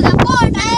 the port. I